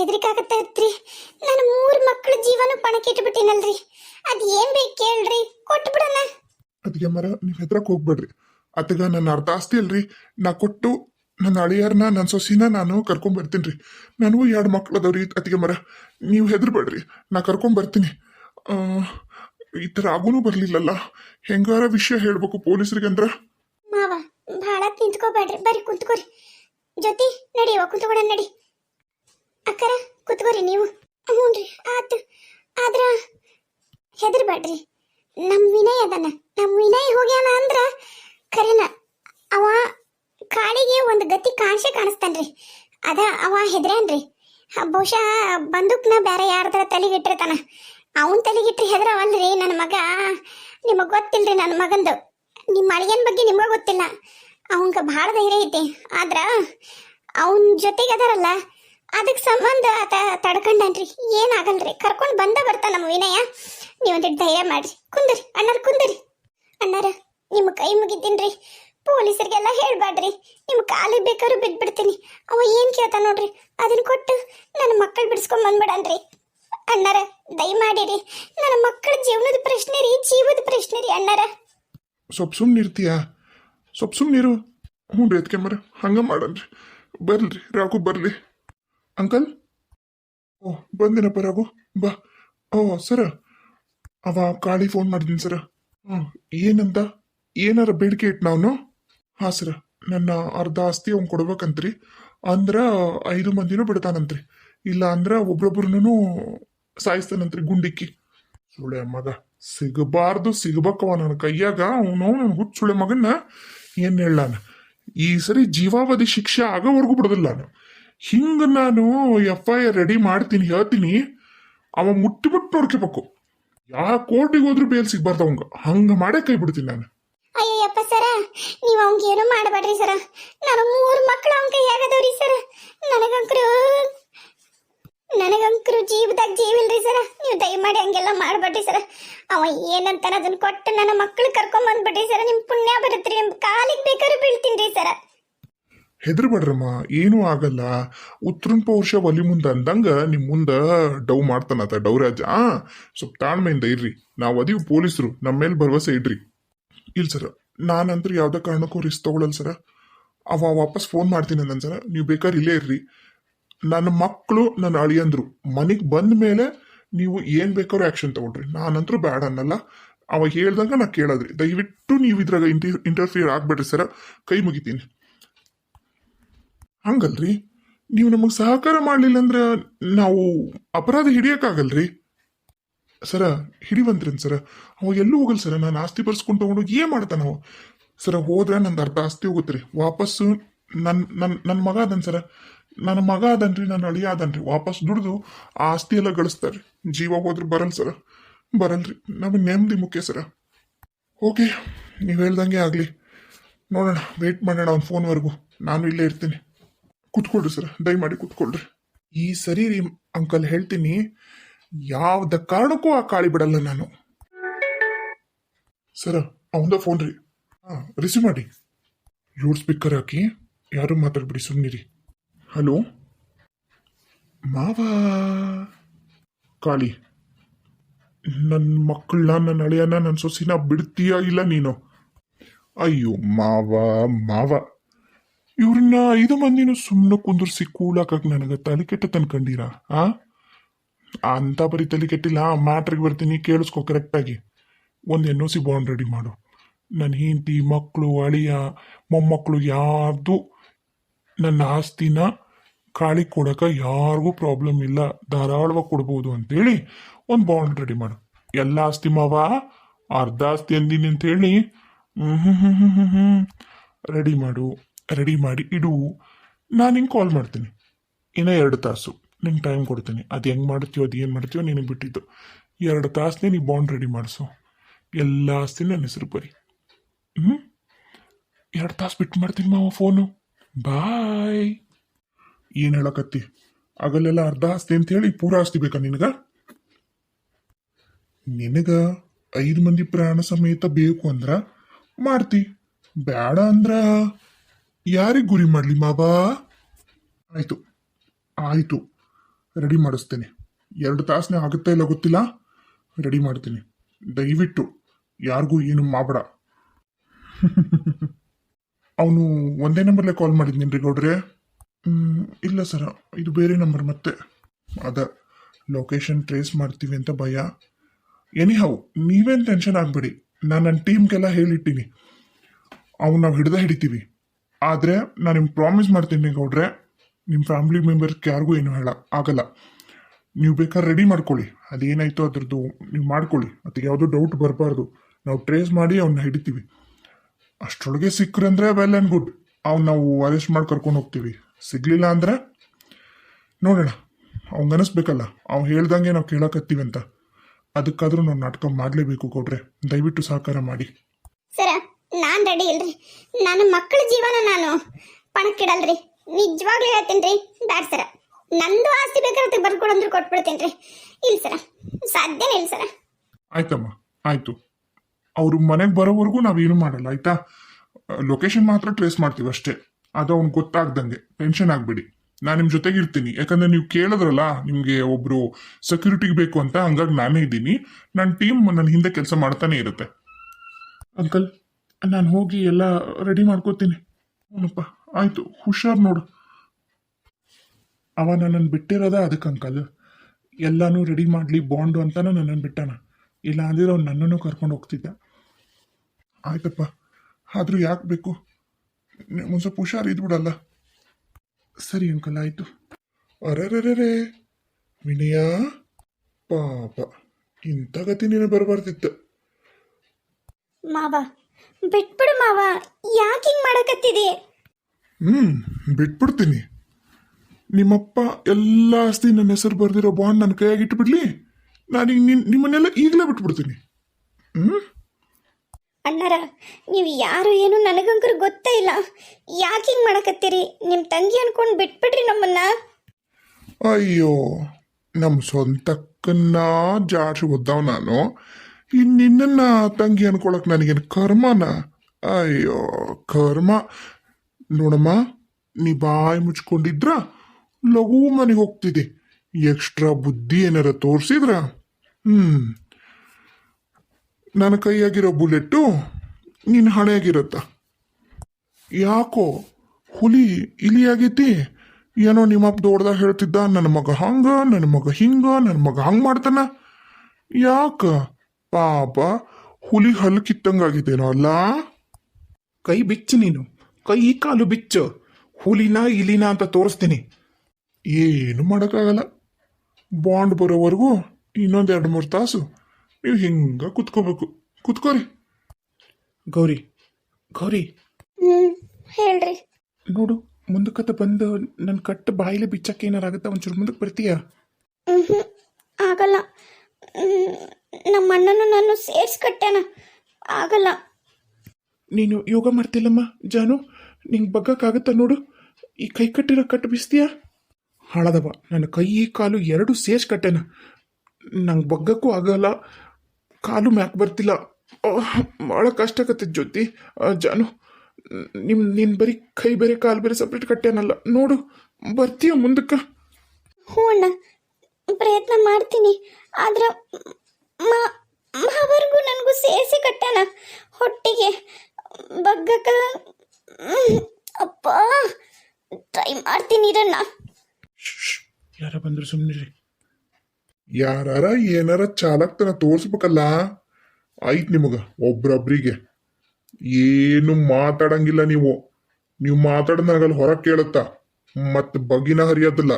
ಹೆದರಿಕೆ ಆಗತ್ತೆ ಐತ್ರಿ ನನ್ನ ಮೂರು ಮಕ್ಕಳ ಜೀವನ ಪಣಕ್ಕಿಟ್ಬಿಟ್ಟಿನಲ್ರಿ ಅದು ಏನ್ ಬೇಕು ಕೇಳ್ರಿ ಕೊಟ್ಬಿಡಣ. ಅದಕ್ಕೆ ಮರ ನೀವು ಹೆದ್ರಕ್ ಹೋಗ್ಬೇಡ್ರಿ. ಅತ್ತಗ ನನ್ನ ಅರ್ಧ ಆಸ್ತಿ ಅಲ್ರಿ. ನಾ ಕೊಟ್ಟು ನನ್ನ ಅಳಿಯರ್ನ ನನ್ನ ಸೊಸಿನ ನಾನು ಕರ್ಕೊಂಡ್ ಬರ್ತೀನಿ ರೀ ನನಗೂ ಎರಡು ಮಕ್ಳು ಅದಾವ್ರಿ ಅತಿಗೆ ಮರ ನೀವು ಹೆದರ್ಬೇಡ್ರಿ ನಾ ಕರ್ಕೊಂಡ್ ಬರ್ತೀನಿ ಈ ಥರ ಆಗೋನು ಬರ್ಲಿಲ್ಲಲ್ಲ. ಹೆಂಗಾರ ವಿಷಯ ಹೇಳ್ಬೇಕು ಪೊಲೀಸರಿಗೆ ಅಂದ್ರ? ಮಾವ ಭಾಳ ನಿಂತ್ಕೋಬೇಡ್ರಿ ಬರ್ರಿ ಕುಂತ್ಕೋರಿ. ಜೊತೆ ನಡಿಯವ ಕುಂತ್ಕೊಡ ನಡಿ. ಅಕ್ಕರ ಕುತ್ಕೋರಿ ನೀವು. ಹ್ಞೂನ್ರಿ ಆತು. ಆದ್ರ ಹೆದರ್ಬೇಡ್ರಿ ನಮ್ಮ ವಿನಯ್ ಅದನ. ನಮ್ಮ ವಿನಯ್ ಹೋಗ್ಯಾನ ಅಂದ್ರ ಖರೇನ ಅವ ಕಾಳಿಗೆ ಒಂದು ಗತಿ ಕಾಣಿಸೇ ಕಾಣಿಸ್ತಾನ್ರಿ ಅದ ಅವ ಹೆದ್ರ್ಯಾನ್ರಿ ಹ, ಬಹುಶಃ ಬಂದೂಕ್ನ ಬೇರೆ ಯಾರ್ದ್ರ ತಲೆಗೆ ಇಟ್ಟಿರ್ತಾನ. ಅವನ್ ತಲೆಗಿಟ್ರಿ ಹೆದರವಲ್ರಿ ನನ್ನ ಮಗ. ನಿಮಗೆ ಗೊತ್ತಿಲ್ರಿ ನನ್ನ ಮಗಂದು. ನಿಮ್ಮ ಅಳಿಯನ್ ಬಗ್ಗೆ ನಿಮಗೆ ಗೊತ್ತಿಲ್ಲ. ಅವಂಗ ಭಾಳ ಧೈರ್ಯ ಐತಿ. ಆದ್ರ ಅವನ ಜೊತೆಗೆ ಅದಾರಲ್ಲ. ಅದಕ್ಕೆ ಸಂಬಂಧ ತಡ್ಕೊಂಡನ್ರಿ. ಏನಾಗಲ್ರಿ? ಕರ್ಕೊಂಡು ಬಂದ ಬರ್ತಾನ ನಮ್ಮ ವಿನಯ. ನೀವೊಂದಿಟ್ಟು ಧೈರ್ಯ ಮಾಡ್ರಿ. ಕುಂದರಿ, ಅಣ್ಣಾರ ಕುಂದರಿ. ಅಣ್ಣಾರ, ನಿಮ್ಮ ಕೈ ಮುಗಿತೀನ್ರಿ ಪೊಲೀಸರಿಗೆಲ್ಲ ಹೇಳ್ಬೇಡ್ರಿ ನಿಮ್ಮ ಕಾಲಿಗೆ ಬೇಕಾದ್ರೂ ಬಿದ್ಬಿಡ್ತೀನಿ. ಅವ ಏನು ಕೇಳ್ತಾನ ನೋಡ್ರಿ? ಅದನ್ನ ಕೊಟ್ಟು ನನ್ನ ಮಕ್ಕಳು ಬಿಡಿಸ್ಕೊಂಡ್ ಬಂದ್ಬಿಡನ್ರಿ. ಅಣ್ಣಾರ, ದಯಮಾಡಿರಿ. ನನ್ನ ಮಕ್ಕಳ ಜೀವನದ ಪ್ರಶ್ನೆ ರೀ, ಜೀವದ ಪ್ರಶ್ನೆ ರೀ, ಅಣ್ಣಾರ. ಸ್ವಲ್ಪ ಸುಮ್ಮನೆ ಇರ್ತೀಯ? ಸ್ವಲ್ಪ ಸುಮ್ಮನಿರು ಹ್ಞೂ ರೀ ಅದಕ್ಕೆ ಮರ. ಹಂಗ ಮಾಡನ್ರಿ. ಬರ್ಲ್ರಿ ರಾಘು ಬರ್ಲಿ. ಅಂಕಲ್? ಓ, ಬಂದಿನ ರಾಘು ಬಾ. ಓ, ಸರ. ಅವ ಕಾಳಿ ಫೋನ್ ಮಾಡಿದ್ದೀನಿ ಸರ. ಹಾಂ ಏನಂತ? ಏನಾರ ಬೇಡಿಕೆ ಇಟ್ಟು ನಾನು ಹಾಂ, ಸರ. ನನ್ನ ಅರ್ಧ ಆಸ್ತಿ ಅವ್ನು ಕೊಡ್ಬೇಕಂತ್ರಿ. ಅಂದ್ರ ಐದು ಮಂದಿನೂ ಬಿಡ್ತಾನಂತ್ರಿ. ಇಲ್ಲ ಅಂದ್ರ ಒಬ್ರೊಬ್ರನ್ನೂ ಸಾಯಿಸ್ತಾನಂತ್ರಿ ಗುಂಡಿಕ್ಕಿ. ಸುಳೆ ಮಗ. ಸಿಗಬಾರ್ದು ಸಿಗಬೇಕವ ನನ್ನ ಕೈಯಾಗ. ಅವನು ನನ್ನ ಹುಚ್ಚುಳೆ ಮಗನ್ನ. ಏನು ಹೇಳಾನ ಈ ಸರಿ ಜೀವಾವಧಿ ಶಿಕ್ಷೆ ಆಗೋವರೆಗೂ ಬಿಡೋದಿಲ್ಲ ನಾನು. ಹಿಂಗ ನಾನು ಎಫ್ ಐ ಆರ್ ರೆಡಿ ಮಾಡ್ತೀನಿ, ಹೇಳ್ತೀನಿ. ಅವ ಮುಟ್ಟಿಬಿಟ್ಟು ನೋಡ್ಕೋಬೇಕು ಯಾ ಕೋರ್ಟಿಗೆ ಹೋದ್ರೂ ಬೇಲ್ ಸಿಗ್ಬಾರ್ದು ಅವಂಗ. ಹಂಗೆ ಮಾಡೇ ಕೈ ಬಿಡ್ತೀನಿ ನಾನು. ಅಯ್ಯಪ್ಪ ಸರ, ನೀವು ಅವಂಗ ಏನು ಮಾಡಬೇಡ್ರಿ ಸರ. ನಾನು ಮೂರು ಮಕ್ಕಳು ಅವನ ಕೈಯಾಗದವ್ರಿ ಸರ. ನನಗಂಕರು ನನಗಂಕರು ಜೀವದಾಗ ಜೀವಿಲ್ರಿ ಸರ. ನೀವು ದಯಮಾಡಿ ಹಂಗೆಲ್ಲ ಮಾಡಬೇಡ್ರಿ ಸರ. ಅವ ಏನಂತಾನ ಅದನ್ನ ಕೊಟ್ಟು ನನ್ನ ಮಕ್ಕಳು ಕರ್ಕೊಂಡ್ ಬಂದ್ಬಿಡ್ರಿ ಸರ. ನಿಮ್ಮ ಪುಣ್ಯ ಬರುತ್ತ್ರಿ ನಿಮ್ಮ ಕಾಲಿಗೆ ಬೇಕಾದ್ರೂ ಬೀಳ್ತೀನಿ ಸರ. ಹೆದರ್ಬೇಡ್ರಮ್ಮ ಏನೂ ಆಗಲ್ಲ. ಉತ್ತರನ್ ಪೌರುಷ ಒಲಿ ಮುಂದೆ ಅಂದಂಗ ನಿಮ್ಮ ಮುಂದ ಡವ್ ಮಾಡ್ತಾನತ ಡೌರಾಜ. ಆ, ಸ್ವಲ್ಪ ತಾಳ್ಮೆಯಿಂದ ಇರ್ರಿ. ನಾವು ಅದೀವಿ ಪೊಲೀಸರು ನಮ್ಮ ಮೇಲೆ ಭರವಸೆ ಇಡ್ರಿ. ಇಲ್ಲ ಸರ ನಾನಂದ್ರೆ ಯಾವುದೇ ಕಾರಣಕ್ಕೂ ರಿಸ್ಕ್ ತೊಗೊಳಲ್ಲ ಸರ. ಅವ ವಾಪಸ್ ಫೋನ್ ಮಾಡ್ತೀನಿ ಅಂದನ್ ಸರ. ನೀವು ಬೇಕಾದ್ರೆ ಇಲ್ಲೇ ಇರ್ರಿ. ನನ್ನ ಮಕ್ಕಳು ನನ್ನ ಅಳಿಯಂದ್ರು. ಮನೆಗೆ ಬಂದ ಮೇಲೆ ನೀವು ಏನ್ ಬೇಕಾದ್ರೂ ಆಕ್ಷನ್ ತಗೊಳ್ರಿ ನಾನಂತರೂ ಬ್ಯಾಡ ಅನ್ನಲ್ಲ. ಅವ ಹೇಳ್ದಂಗ ನಾ ಕೇಳದ್ರಿ. ದಯವಿಟ್ಟು ನೀವು ಇದ್ರಾಗ ಇಂಟರ್ಫಿಯರ್ ಆಗ್ಬೇಡ್ರಿ ಸರ. ಕೈ ಮುಗಿತೀನಿ. ಹಂಗಲ್ರಿ? ನೀವು ನಮಗೆ ಸಹಕಾರ ಮಾಡಲಿಲ್ಲ ಅಂದ್ರೆ ನಾವು ಅಪರಾಧ ಹಿಡಿಯೋಕ್ಕಾಗಲ್ರಿ? ಸರ ಹಿಡಿವಂತ್ರಿ ಸರ, ಅವ ಎಲ್ಲೂ ಹೋಗಲ್ ಸರ, ನಾನು ಆಸ್ತಿ ಬರ್ಸ್ಕೊಂಡು ತಗೊಂಡೋಗಿ ಏನು ಮಾಡ್ತಾನ ಅವ? ಸರ, ಹೋದ್ರೆ ನಂದು ಅರ್ಧ ಆಸ್ತಿ ಹೋಗುತ್ತೆ ರೀ ವಾಪಸ್ಸು ನನ್ನ ನನ್ನ ನನ್ನ ಮಗ ಅದನ್ ಸರ, ನನ್ನ ಮಗ ಅದನ್ರಿ, ನನ್ನ ಅಳಿಯ ಅದನ್ರಿ, ವಾಪಸ್ ದುಡ್ದು ಆ ಆಸ್ತಿ ಎಲ್ಲ ಗಳಿಸ್ತಾರೆ, ಜೀವ ಹೋದ್ರೆ ಬರಲ್ಲ ಸರ, ಬರಲ್ರಿ, ನಮಗೆ ನೆಮ್ಮದಿ ಮುಖ್ಯ ಸರ. ಓಕೆ, ನೀವು ಹೇಳ್ದಂಗೆ ಆಗಲಿ, ನೋಡೋಣ ವೆಯ್ಟ್ ಮಾಡೋಣ ಅವ್ನ ಫೋನ್ವರೆಗೂ ನಾನು ಇಲ್ಲೇ ಇರ್ತೀನಿ. ಕುತ್ಕೊಳ್ರಿ ಸರ್, ದಯಮಾಡಿ ಕುತ್ಕೊಳ್ರಿ ಈ ಸರಿ ರೀ ಅಂಕಲ್ ಹೇಳ್ತೀನಿ, ಯಾವ್ದ ಕಾರಣಕ್ಕೂ ಆ ಕಾಳಿ ಬಿಡಲ್ಲ ನಾನು. ಸರ, ಅವಂದ ಫೋನ್ ರೀ. ಹಾ ರಿಸೀವ್ ಮಾಡಿ. ಲೌಡ್ ಸ್ಪೀಕರ್ ಹಾಕಿ, ಯಾರು ಮಾತಾಡ್ಬಿಡಿ ಸುಮ್ಮನಿರಿ ಹಲೋ ಮಾವ. ಕಾಳಿ ನನ್ನ ಮಕ್ಕಳನ್ನ ನನ್ನ ಅಳಿಯನ ನನ್ನ ಸೊಸಿನ ಬಿಡ್ತೀಯಾ ಇಲ್ಲ ನೀನು? ಅಯ್ಯೋ ಮಾವ ಮಾವ. ಇವ್ರನ್ನ ಐದು ಮಂದಿನೂ ಸುಮ್ಮನೆ ಕುಂದರ್ಸಿ ಕೂಲಾಕಕ್ ನನಗೆ ತಲೆ ಕೆಟ್ಟ ತನ್ಕಂಡಿರಾ ಆ ಅಂತ ಬರೀ ತಲೆ ಕೆಟ್ಟಿಲ್ಲ ಮ್ಯಾಟ್ರಿಗೆ ಬರ್ತೀನಿ ಕೇಳಿಸ್ಕೊ ಕರೆಕ್ಟಾಗಿ ಒಂದು N O C bond ready ಮಾಡು ನನ್ನ ಹೆಂಡತಿ ಮಕ್ಕಳು ಅಳಿಯ ಮೊಮ್ಮಕ್ಕಳು ಯಾರ್ದು ನನ್ನ ಆಸ್ತಿನ ಕಾಳಿ ಕೊಡೋಕೆ ಯಾರಿಗೂ ಪ್ರಾಬ್ಲಮ್ ಇಲ್ಲ ಧಾರಾಳವಾಗಿ ಕೊಡ್ಬೋದು ಅಂತೇಳಿ ಒಂದು ಬಾಂಡ್ ರೆಡಿ ಮಾಡು ಎಲ್ಲ ಆಸ್ತಿ ಮಾವ ಅರ್ಧ ಆಸ್ತಿ ಅಂದಿನಿ ಅಂತೇಳಿ ಹ್ಮ್ ಹ್ಮ್ ಹ್ಮ್ ಹ್ಮ್ ಹ್ಮ್ ರೆಡಿ ಮಾಡು ರೆಡಿ ಮಾಡಿ ಇಡು. ನಾನು ಹಿಂಗೆ ಕಾಲ್ ಮಾಡ್ತೀನಿ. ಇನ್ನೂ ಎರಡು ತಾಸು. ನಿಂಗೆ ಟೈಮ್ ಕೊಡ್ತೀನಿ. ಅದು ಹೆಂಗೆ ಮಾಡ್ತೀಯೋ, ಅದು ಏನು ಮಾಡ್ತೀಯೋ ನಿನಗೆ ಬಿಟ್ಟಿದ್ದು. ಎರಡು ತಾಸನ್ನೇ ನೀ ಬಾಂಡ್ ರೆಡಿ ಮಾಡಿಸು. ಎಲ್ಲ ಆಸ್ತಿ ನನ್ನ ಹೆಸರು ಬರಿ ಹ್ಞೂ ಎರಡು ತಾಸು ಬಿಟ್ಟು ಮಾಡ್ತೀನಿ ಮಾವ ಫೋನು ಬಾಯ್ ಏನು ಹೇಳಕತ್ತಿ? ಆಗಲ್ಲ ಅರ್ಧ ಆಸ್ತಿ ಅಂತ ಹೇಳಿ ಪೂರ ಆಸ್ತಿ ಬೇಕಾ ನಿನಗ? ನಿನಗ ಐದು ಮಂದಿ ಪ್ರಾಣ ಸಮೇತ ಬೇಕು ಅಂದ್ರ ಮಾಡ್ತಿ. ಬೇಡ ಅಂದ್ರ ಯಾರಿಗೆ ಗುರಿ ಮಾಡ್ಲಿ, ಮಾವಾ. ಆಯ್ತು ಆಯ್ತು. ರೆಡಿ ಮಾಡಿಸ್ತೇನೆ. ಎರಡು ತಾಸನೇ ಆಗುತ್ತಾ ಇಲ್ಲ ಗೊತ್ತಿಲ್ಲ? ರೆಡಿ ಮಾಡ್ತೀನಿ. ದಯವಿಟ್ಟು, ಯಾರಿಗೂ ಏನು ಮಾಡಬೇಡ ಅವನು ಒಂದೇ ನಂಬರ್ಲೆ ಕಾಲ್ ಮಾಡಿದ್ನೇನ್ರಿ ಗೌಡ್ರೆ? ಇಲ್ಲ ಸರ್, ಇದು ಬೇರೆ ನಂಬರ್ ಮತ್ತೆ. ಅದ, ಲೊಕೇಶನ್ ಟ್ರೇಸ್ ಮಾಡ್ತೀವಿ ಅಂತ ಭಯ. ಎನಿ ಹೌ ನೀವೇನು ಟೆನ್ಷನ್ ಆಗಬೇಡಿ. ನಾನು ನನ್ನ ಟೀಮ್ಗೆಲ್ಲ ಹೇಳಿಟ್ಟಿನಿ. ಅವ್ನು ನಾವು ಹಿಡ್ದ ಹಿಡಿತೀವಿ. ಆದರೆ ನಾನು ನಿಮ್ಗೆ ಪ್ರಾಮಿಸ್ ಮಾಡ್ತೀನಿ ಗೌಡ್ರೆ ನಿಮ್ಮ ಫ್ಯಾಮಿಲಿ ಮೆಂಬರ್ಸ್ಗೆ ಯಾರಿಗೂ ಏನು ಹೇಳ, ಆಗಲ್ಲ. ನೀವು ಬೇಕಾದ್ರೆ ರೆಡಿ ಮಾಡ್ಕೊಳ್ಳಿ. ಅದೇನಾಯಿತು ಅದ್ರದ್ದು, ನೀವು ಮಾಡ್ಕೊಳ್ಳಿ. ಮತ್ತೆ ಯಾವುದೋ ಡೌಟ್ ಬರಬಾರ್ದು. ನಾವು ಟ್ರೇಸ್ ಮಾಡಿ ಅವನ್ನ ಹಿಡಿತೀವಿ. ಅಷ್ಟರೊಳಗೆ ಅಂದರೆ ವೆಲ್ ಆ್ಯಂಡ್ ಗುಡ್ ಅವ್ನು ನಾವು ಅರೆಸ್ಟ್ ಮಾಡಿ ಕರ್ಕೊಂಡು ಹೋಗ್ತೀವಿ. ಸಿಗ್ಲಿಲ್ಲ ಅಂದರೆ, ನೋಡೋಣ. ಅವ್ನಿಗೆ ಅನಿಸ್ಬೇಕಲ್ಲ. ಅವ್ನು ಹೇಳ್ದಂಗೆ ನಾವು ಕೇಳಕತ್ತೀವಿ ಅಂತ. ಅದಕ್ಕಾದರೂ ನಾವು ನಾಟಕ ಮಾಡಲೇಬೇಕು ಗೌಡ್ರೆ. ದಯವಿಟ್ಟು ಸಹಕಾರ ಮಾಡಿ. ರೆಡಿ ಇಲ್ರಿ. ನನ್ನ ಮಕ್ಕಳ ಜೀವನ ನಾನು ಪಣಕ್ಕಿಡಲ್ರಿ. ನಿಜವಾಗ್ಲೂ ಹೇಳ್ತೀನಿ ರೀ ಬ್ಯಾಡ್ ಸರ. ನಂದು ಆಸ್ತಿ ಬೇಕಾದ್ರೆ ಬರ್ಕೊಡಂದ್ರೆ ಕೊಟ್ಬಿಡ್ತೀನಿ ರೀ. ಇಲ್ಲ ಸರ ಸಾಧ್ಯನೇ ಇಲ್ಲ ಸರ. ಆಯ್ತಮ್ಮ ಆಯ್ತು. ಅವರು ಮನೆಗೆ ಬರೋವರೆಗೂ ನಾವೇನು ಮಾಡಲ್ಲ ಆಯ್ತಾ? ಲೊಕೇಶನ್ ಮಾತ್ರ ಟ್ರೇಸ್ ಮಾಡ್ತೀವಿ ಅಷ್ಟೇ. ಅದು ಅವ್ನಿಗೆ ಗೊತ್ತಾಗ್ದಂಗೆ. ಟೆನ್ಷನ್ ಆಗ್ಬಿಡಿ. ನಾನು ನಿಮ್ಮ ಜೊತೆಗೆ ಇರ್ತೀನಿ. ಯಾಕಂದ್ರೆ ನೀವು ಕೇಳಿದ್ರಲ್ಲ ನಿಮಗೆ ಒಬ್ರು ಸೆಕ್ಯೂರಿಟಿಗೆ ಬೇಕು ಅಂತ ಹಂಗಾಗಿ ನಾನೇ ಇದ್ದೀನಿ. ನನ್ನ ಟೀಮ್ ನನ್ನ ಹಿಂದೆ ಕೆಲಸ ಮಾಡ್ತಾನೆ ಇರುತ್ತೆ. ಅಂಕಲ್ ನಾನು ಹೋಗಿ ಎಲ್ಲ ರೆಡಿ ಮಾಡ್ಕೋತೀನಿ. ಹ್ಞೂನಪ್ಪ ಆಯಿತು, ಹುಷಾರು ನೋಡು. ಅವ ನನ್ನನ್ನು ಬಿಟ್ಟಿರೋದ ಅದಕ್ಕೆ ಅಂಕಲ್. ಎಲ್ಲನೂ ರೆಡಿ ಮಾಡಲಿ ಬಾಂಡು ಅಂತಾನೆ ನನ್ನನ್ನು ಬಿಟ್ಟಾನ. ಇಲ್ಲ ಅಂದ್ರೆ ಅವ್ನು ನನ್ನನ್ನು ಕರ್ಕೊಂಡು ಹೋಗ್ತಿದ್ದ. ಆಯ್ತಪ್ಪ, ಆದರೂ ಯಾಕೆ ಬೇಕು? ಒಂದು ಸ್ವಲ್ಪ ಹುಷಾರು ಇದ್ಬಿಡಲ್ಲ. ಸರಿ ಅಂಕಲ್, ಆಯಿತು. ಅರೆರೆರೆ ವಿನಯ, ಪಾಪ, ಇಂಥ ಗತಿ ನೀನು ಬರಬಾರ್ದಿತ್ತು. ಮಾವ ಬಿಟ್ಬಿಡು ಮಾವ ಯಾಕೆ ಹಿಂಗ್ ಮಾಡಕತ್ತಿದಿ? ಹ್ಮ್ ಬಿಟ್ಬಿಡ್ತೀನಿ. ನಿಮ್ಮಪ್ಪ ಎಲ್ಲ ಆಸ್ತಿ ನನ್ನ ಹೆಸರು ಬರ್ದಿರೋ ಬಾಂಡ್ ನನ್ನ ಕೈಯಾಗಿ ಇಟ್ಬಿಡ್ಲಿ? ನಾನೀಗ ನಿನ್ ನಿಮ್ಮನ್ನೆಲ್ಲ ಈಗಲೇ ಬಿಟ್ಬಿಡ್ತೀನಿ. ಹ್ಮ್? ಅಣ್ಣಾರ ನೀವು ಯಾರು ಏನು ನನಗಂಕರು ಗೊತ್ತೇ ಇಲ್ಲ. ಯಾಕೆ ಹಿಂಗ್ ಮಾಡಕತ್ತೀರಿ? ನಿಮ್ಮ ತಂಗಿ ಅನ್ಕೊಂಡು ಬಿಟ್ಬಿಡ್ರಿ ನಮ್ಮನ್ನ. ಅಯ್ಯೋ ನಮ್ಮ ಸ್ವಂತಕ್ಕನ್ನ ಜಾಡ್ಸಿ ಒದ್ದಾವ್ ನಾನು. ಇನ್ನು ನಿನ್ನನ್ನ ತಂಗಿ ಅನ್ಕೊಳಕ್ ನನಗೇನು ಕರ್ಮನ? ಅಯ್ಯೋ, ಕರ್ಮ. ನೋಡಮ್ಮ, ನೀ ಬಾಯಿ ಮುಚ್ಕೊಂಡಿದ್ರ ಲಘು ಮನೆಗೆ ಹೋಗ್ತಿದ್ದೆ. ಎಕ್ಸ್ಟ್ರಾ ಬುದ್ಧಿ ಏನಾರ ತೋರಿಸಿದ್ರ? ಹ್ಮ್. ನನ್ನ ಕೈಯಾಗಿರೋ ಬುಲೆಟ್ಟು ನಿನ್ನ ಹಣೆಯಾಗಿರತ್ತ? ಯಾಕೋ ಹುಲಿ ಇಲಿ ಆಗೈತಿ ಏನೋ ನಿಮ್ಮಪ್ಪ ದೊಡ್ಡದಾಗ ಹೇಳ್ತಿದ್ದ, ನನ್ನ ಮಗ ಹಂಗ, ನನ್ನ ಮಗ ಹಿಂಗ, ನನ್ನ ಮಗ ಹಂಗ ಮಾಡ್ತಾನ. ಯಾಕ? ಪಾಪ ಹುಲಿ ಹಲ್ಲು ಕಿತ್ತಂಗಾಗಿದ್ದೇನೋ ಅಲ್ಲ? ಕೈ ಬಿಚ್ಚು ನೀನು. ಕೈ ಕಾಲು ಬಿಚ್ಚು. ಹುಲಿನ ಇಲಿನ ಅಂತ ತೋರಿಸ್ತೀನಿ. ಏನು ಮಾಡೋಕ್ಕಾಗಲ್ಲ. ಬಾಂಡ್ ಬರೋವರೆಗೂ ಇನ್ನೊಂದು ಎರಡು ಮೂರು ತಾಸು. ನೀವು ಹಿಂಗ ಕುತ್ಕೋಬೇಕು. ಕುತ್ಕೋರಿ. ಗೌರಿ ಗೌರಿ. ಹ್ಮ್ ಹೇಳ್ರಿ. ನೋಡು ಮುಂದಕ್ಕತ್ತ ಬಂದು ನನ್ನ ಕಟ್ಟ ಬಾಯಿಲೆ ಬಿಚ್ಚಕ್ಕೆ ಏನಾರ ಆಗುತ್ತೆ ಒಂಚೂರು ಮುಂದಕ್ಕೆ ಬರ್ತೀಯಾ? ಹ್ಮ್ ಆಗಲ್ಲ. ಹ್ಮ್, ನಮ್ಮ ಅಣ್ಣನು ನಾನು ಸೇರ್ಸ್ಕಟ್ಟೆನ. ಆಗಲ್ಲ. ನೀನು ಯೋಗ ಮಾಡ್ತಿಲ್ಲಮ್ಮ ಜಾನು? ನಿಂಗೆ ಬಗ್ಗಕ್ಕಾಗತ್ತಾ ನೋಡು. ಈ ಕೈ ಕಟ್ಟಿರೋ ಕಟ್ಟು ಬಿಸ್ತೀಯಾ? ಹಾಳದವ. ನನ್ನ ಕೈ ಕಾಲು ಎರಡು ಸೇರ್ಸ್ ಕಟ್ಟೆನ ನಂಗೆ ಬಗ್ಗಕ್ಕೂ ಆಗಲ್ಲ. ಕಾಲು ಮ್ಯಾಕ್ ಬರ್ತಿಲ್ಲ. ಭಾಳ ಕಷ್ಟ ಆಗತ್ತೆ ಜ್ಯೋತಿ. ಜಾನು ನಿಮ್ ನಿನ್ ಬರೀ ಕೈ ಬೇರೆ ಕಾಲು ಬೇರೆ ಸಪ್ರೇಟ್ ಕಟ್ಟೆನಲ್ಲ. ನೋಡು ಬರ್ತೀಯ ಮುಂದಕ್ಕೆ? ಹ್ಞೂ ಅಣ್ಣ. ಪ್ರಯತ್ನ ಮಾಡ್ತೀನಿ. ಆದ್ರೆ ಮಾವರ್ಗೂ ನನಗೂ ಸೇರಿಸಿ ಕಟ್ಟಣ. ಹೊಟ್ಟಿಗೆ ಬಗ್ಗಕ್ಕ ಅಪ್ಪ ಟ್ರೈ ಮಾಡ್ತೀನಿ ಇರಣ್ಣ. ಯಾರ ಬಂದ್ರು ಸುಮ್ಮನಿರಿ ಯಾರ ಏನಾರ ಚಾಲಕ್ತನ ತೋರಿಸ್ಬೇಕಲ್ಲ ಆಯ್ತು ನಿಮಗ ಒಬ್ರೊಬ್ರಿಗೆ. ಏನು ಮಾತಾಡಂಗಿಲ್ಲ ನೀವು. ನೀವು ಮಾತಾಡ್ದ ಅಲ್ಲಿ ಹೊರಗೆ ಕೇಳುತ್ತಾ ಮತ್ತೆ ಬಗ್ಗಿನ ಹರಿಯೋದಿಲ್ಲ.